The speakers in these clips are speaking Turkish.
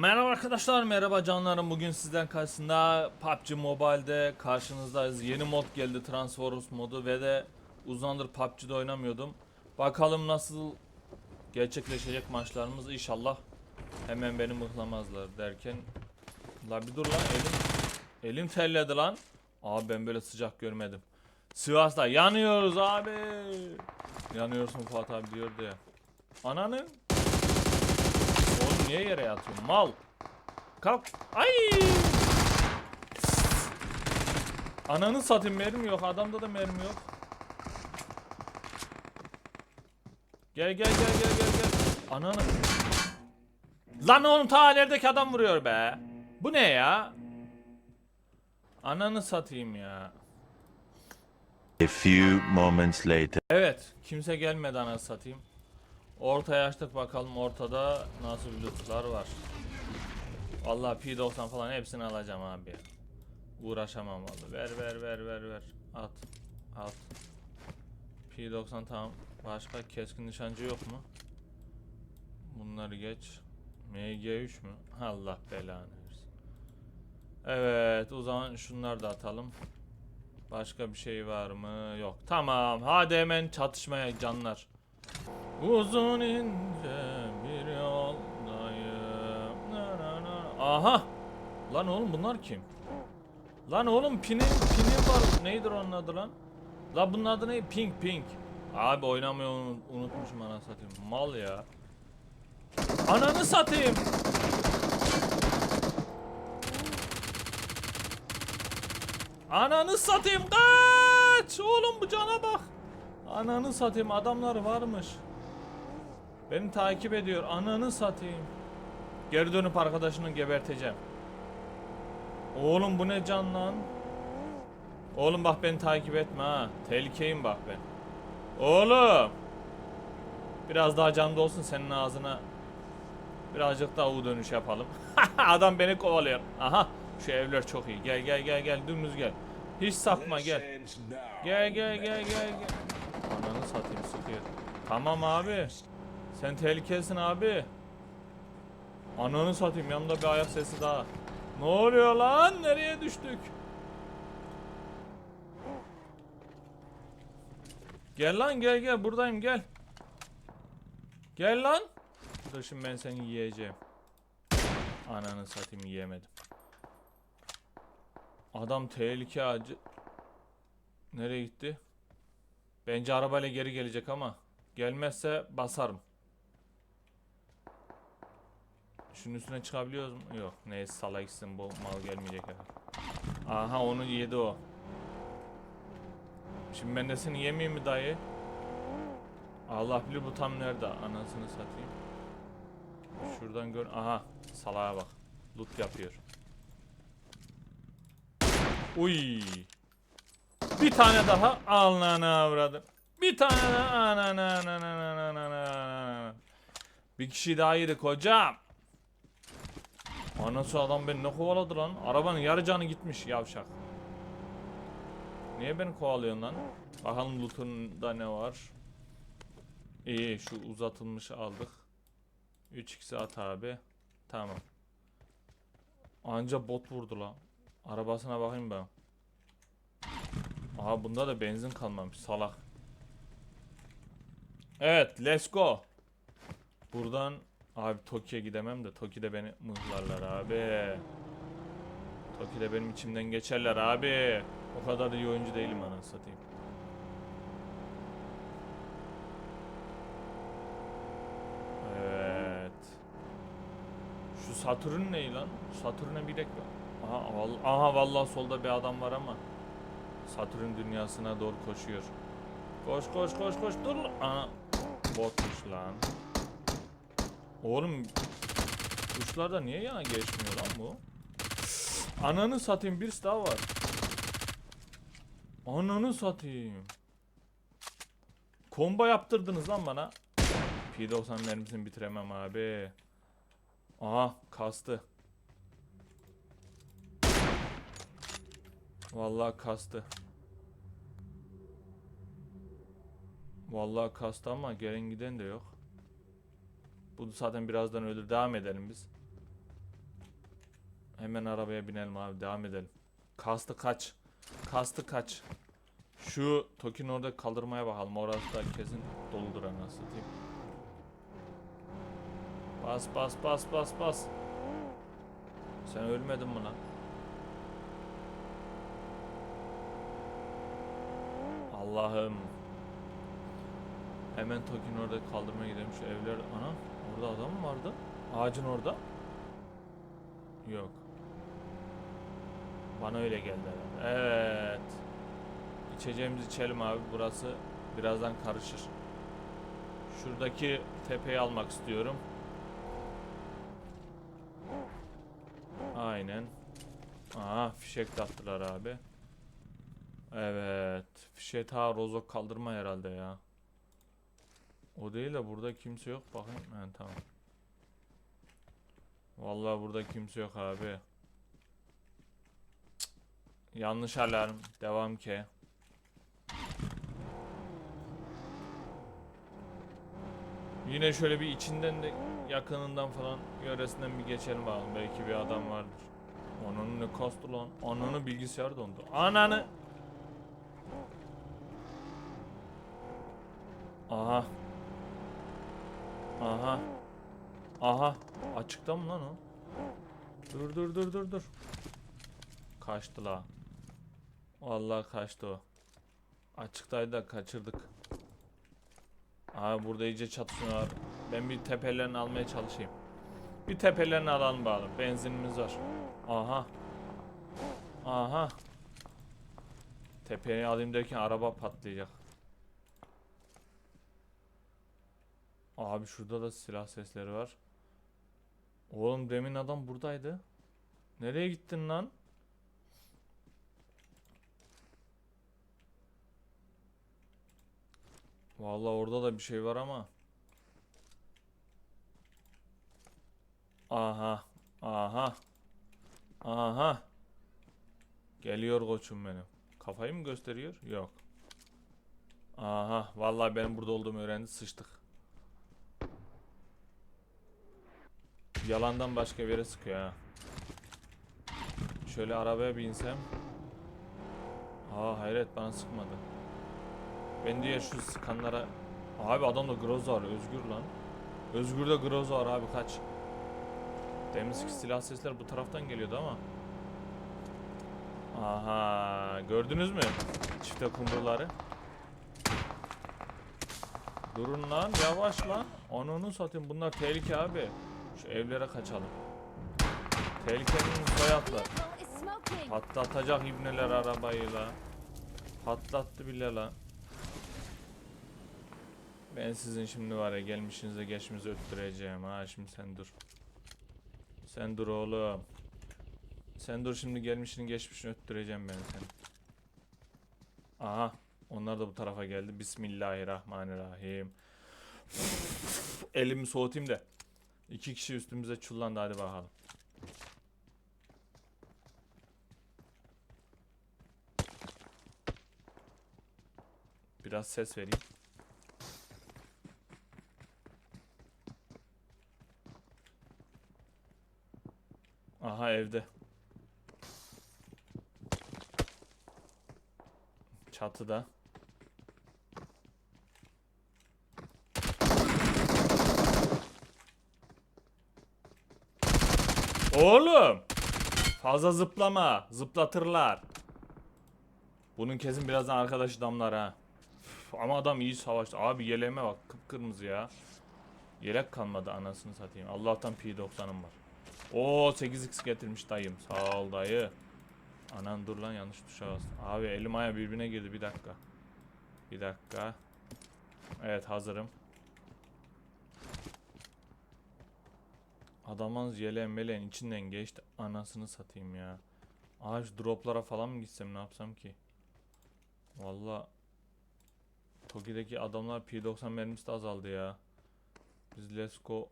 Merhaba arkadaşlar, merhaba canlarım. Bugün sizden karşısında PUBG Mobile'de karşınızdayız. Yeni mod geldi, Transformers modu ve de uzandır PUBG'de oynamıyordum. Bakalım nasıl gerçekleşecek maçlarımız inşallah. Hemen beni mıhlamazlar derken. La bir dur lan elim. Elim terledi lan. Abi ben böyle sıcak görmedim. Sivas'ta yanıyoruz abi. Yanıyorsun Fuat abi diyordu ya. Ananı. Niye yere yatıyorsun mal? Kalk. Ay. Ananı satayım mermi yok. Adamda da mermi yok. Gel gel gel gel gel gel. Ananı. Lan oğlum ta ilerideki adam vuruyor be. Bu ne ya? Ananı satayım ya. A few moments later. Evet, kimse gelmedi anasını satayım. Ortaya açtık bakalım ortada nasıl lootlar var. Vallahi P90 falan hepsini alacağım abi. Uğraşamam vallahi. Ver ver ver ver ver. At. At. P90 tamam. Başka keskin nişancı yok mu? Bunları geç. MG3 mü? Allah belanı versin. Evet, o zaman şunları da atalım. Başka bir şey var mı? Yok. Tamam. Hadi hemen çatışmaya canlar. Uzun ince bir yoldayım. Aha. Lan oğlum bunlar kim? Lan oğlum pini pini var. Neydir onun adı lan? La bunun adı ne? Pink Pink. Abi oynamayı unu- unutmuşum ana satayım. Mal ya. Ananı satayım. Ananı satayım kaç! Oğlum bu cana bak. Ananı satayım adamlar varmış. Beni takip ediyor. Ananı satayım. Geri dönüp arkadaşını geberteceğim. Oğlum bu ne can lan? Oğlum bak beni takip etme ha. Tehlikeyim bak ben. Oğlum. Biraz daha canda olsun senin ağzına. Birazcık daha U dönüş yapalım. Adam beni kovalıyor. Aha. Şu evler çok iyi. Gel gel gel gel dümdüz gel. Hiç sapma gel. Gel gel gel gel gel. Ananı satayım sıkıyor. Tamam abi. Sen tehlikelisin abi. Ananı satayım yanımda bir ayak sesi daha. Ne oluyor lan? Nereye düştük? Gel lan gel gel buradayım gel. Gel lan. Dur şimdi ben seni yiyeceğim. Ananı satayım yiyemedim. Adam tehlike acı. Nereye gitti? Bence arabayla geri gelecek ama gelmezse basarım. Şunun üstüne çıkabiliyoruz mu? Yok. Neyse sala gitsin bu mal gelmeyecek herhalde. Aha onu yedi o. Şimdi ben de seni yemeyeyim mi dayı? Allah bilir bu tam nerede anasını satayım. Şuradan gör. Aha salağa bak. Loot yapıyor. Uy. Bir tane daha Allah'ını avradım. Bir tane daha ananı ananı ananı ananı. Bir kişi daha yedik hocam. Anası adam beni ne kovaladı lan? Arabanın yarı canı gitmiş yavşak. Niye beni kovalıyorsun lan? Bakalım loot'unda ne var? İyi şu uzatılmış aldık. 3x at abi. Tamam. Anca bot vurdu lan. Arabasına bakayım ben. Aha bunda da benzin kalmamış salak. Evet let's go. Buradan abi Tokyo'ya gidemem de Tokyo'da beni mıhlarlar abi. Tokyo'da benim içimden geçerler abi. O kadar da iyi oyuncu değilim anasını satayım. Evet. Şu Satürn ne lan? Satürn'e bir dakika. Aha, aha vallahi solda bir adam var ama. Satürn dünyasına doğru koşuyor. Koş koş koş koş dur. Aha. Botmuş lan. Oğlum Kuşlarda niye yana geçmiyor lan bu? Ananı satayım birisi daha var. Ananı satayım. Komba yaptırdınız lan bana. P90 mermisini bitiremem abi. Aha kastı. Vallahi kastı. Vallahi kastı ama gelen giden de yok. Bu zaten birazdan ölür. Devam edelim biz. Hemen arabaya binelim abi devam edelim. Kastı kaç. Kastı kaç. Şu Tokin orada kaldırmaya bakalım. Orası da kesin doludur anasını satayım. Bas bas bas bas bas. Sen ölmedin mi lan? Allah'ım. Hemen Tokin orada kaldırmaya gidelim şu evler. Ana orada adam mı vardı? Ağacın orada. Yok. Bana öyle geldi herhalde. Evet. İçeceğimizi içelim abi. Burası birazdan karışır. Şuradaki tepeyi almak istiyorum. Aynen. Aha fişek de attılar abi. Evet. Fişek ta rozok kaldırma herhalde ya. O değil de burada kimse yok. Bakayım. He, tamam. Vallahi burada kimse yok abi. Cık. Yanlış alarm. Devam ki. Yine şöyle bir içinden de yakınından falan yöresinden bir geçelim bakalım. Belki bir adam vardır. Onun ne kastı lan? Ananı bilgisayar dondu. Ananı. Aha. Aha. Aha. Açıkta mı lan o? Dur dur dur dur dur. Kaçtı la. Vallahi kaçtı o. Açıktaydı da kaçırdık. Abi burada iyice çatışıyorlar. Ben bir tepelerini almaya çalışayım. Bir tepelerini alalım bakalım. Benzinimiz var. Aha. Aha. Tepeye alayım derken araba patlayacak. Abi şurada da silah sesleri var. Oğlum demin adam buradaydı. Nereye gittin lan? Vallahi orada da bir şey var ama. Aha. Aha. Aha. Geliyor koçum benim. Kafayı mı gösteriyor? Yok. Aha. Vallahi benim burada olduğumu öğrendi. Sıçtık. Yalandan başka bir yere sıkıyor ha. Şöyle arabaya binsem. Aa hayret bana sıkmadı. Ben diye şu sıkanlara... Abi adamda Groza var. Özgür lan. Özgür'de Groza var abi kaç. Deminski silah sesler bu taraftan geliyordu ama. Aha gördünüz mü? Çifte kumruları. Durun lan yavaş lan. Onunu satayım bunlar tehlike abi. Şu evlere kaçalım. Tehlikenin smoking. Patlatacak ibneler arabayı la. Patlattı bile la. Ben sizin şimdi var ya gelmişinize geçmişinize öttüreceğim ha şimdi sen dur. Sen dur oğlum. Sen dur şimdi gelmişini geçmişini öttüreceğim ben seni. Aha onlar da bu tarafa geldi. Bismillahirrahmanirrahim. Elimi soğutayım da. İki kişi üstümüze çullandı hadi bakalım. Biraz ses vereyim. Aha evde. Çatıda. Oğlum! Fazla zıplama. Zıplatırlar. Bunun kesin birazdan arkadaşı damlar ha. Ama adam iyi savaştı. Abi yeleğime bak kıpkırmızı ya. Yelek kalmadı anasını satayım. Allah'tan P90'ım var. Oo 8x getirmiş dayım. Sağ ol dayı. Anan dur lan yanlış tuşa bastım. Abi elim aya birbirine girdi bir dakika. Bir dakika. Evet hazırım. Adamın yeleğin meleğin içinden geçti. Anasını satayım ya. Şu droplara falan mı gitsem ne yapsam ki? Valla Toki'deki adamlar P90 mermisi de azaldı ya. Biz let's go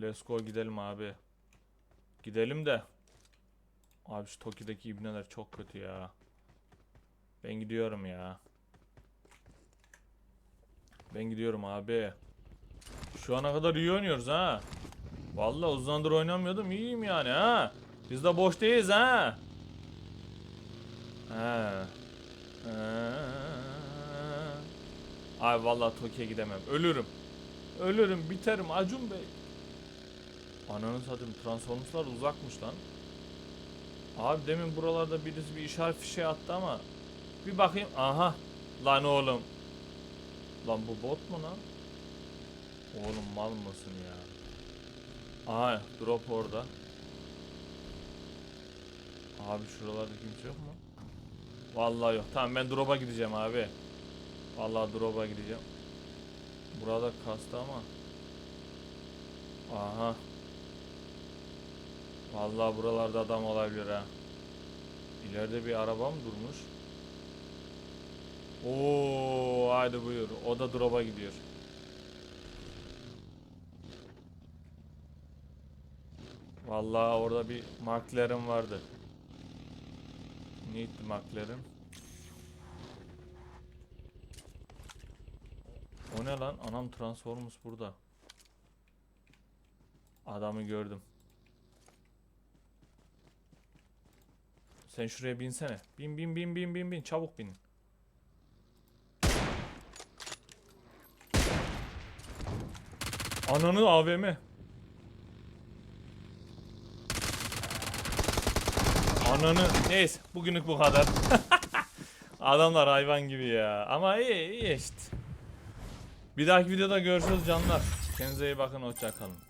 Let's go gidelim abi. Gidelim de. Abi şu Toki'deki ibneler çok kötü ya. Ben gidiyorum ya. Ben gidiyorum abi. Şu ana kadar iyi oynuyoruz ha. Vallahi uzun oynamıyordum. İyiyim yani ha. Biz de boş değiliz ha. He. Ay vallahi Tokyo'ya gidemem. Ölürüm. Ölürüm, biterim Acun Bey. Ananı satayım Transformers'lar uzakmış lan. Abi demin buralarda birisi bir işaret fişeği attı ama bir bakayım. Aha. Lan oğlum. Lan bu bot mu lan? Oğlum mal mısın ya? Aha drop orada. Abi şuralarda kimse yok mu? Vallahi yok. Tamam ben drop'a gideceğim abi. Vallahi drop'a gideceğim. Burada kastı ama. Aha. Vallahi buralarda adam olabilir ha. İleride bir araba mı durmuş? Oo, haydi buyur. O da drop'a gidiyor. Vallahi orada bir McLaren vardı. Neydi McLaren? O ne lan? Anam Transformers burada. Adamı gördüm. Sen şuraya binsene. Bin bin bin bin bin bin çabuk bin. Ananı AVM. Ananı. Neyse bugünlük bu kadar. Adamlar hayvan gibi ya. Ama iyi iyi işte. Bir dahaki videoda görüşürüz canlar. Kendinize iyi bakın hoşça kalın.